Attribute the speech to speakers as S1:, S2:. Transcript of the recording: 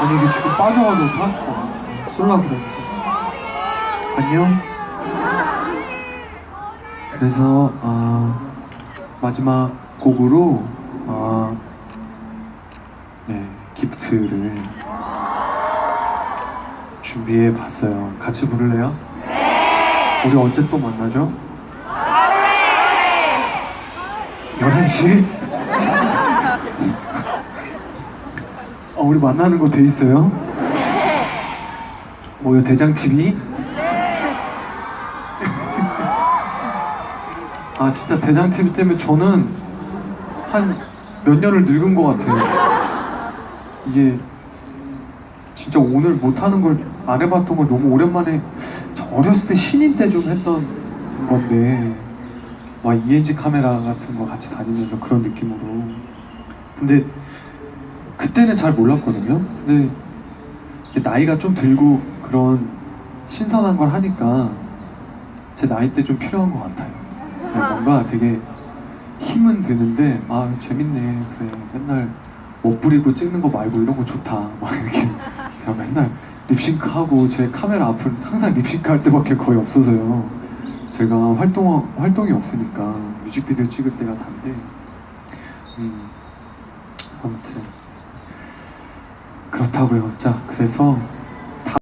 S1: 아니 이게 지금 빠져가지고 어떡할 수가 쓸라 그래 안녕 그래서 어, 마지막 곡으로 어, 네, 기프트를 준비해 봤어요 같이 부를래요? 네 우리 언제 또 만나죠? 11시? 어, 우리 만나는 거 돼 있어요? 뭐요, 대장TV? 아, 진짜 대장TV 때문에 저는 한 몇 년을 늙은 것 같아요. 이게 진짜 오늘 못하는 걸 안 해봤던 걸 너무 오랜만에 저 어렸을 때 신인 때 좀 했던 건데 막 ENG 카메라 같은 거 같이 다니면서 그런 느낌으로 근데 그때는 잘 몰랐거든요. 근데 이게 나이가 좀 들고 그런 신선한 걸 하니까 제 나이 때 좀 필요한 것 같아요. 네, 뭔가 되게 힘은 드는데 아 재밌네. 그래 맨날 못 부리고 찍는 거 말고 이런 거 좋다. 막 이렇게 그냥 맨날 립싱크하고 제 카메라 앞은 항상 립싱크 할 때밖에 거의 없어서요. 제가 활동 활동이 없으니까 뮤직비디오 찍을 때가 단데 음 아무튼 그렇다고요. 자 그래서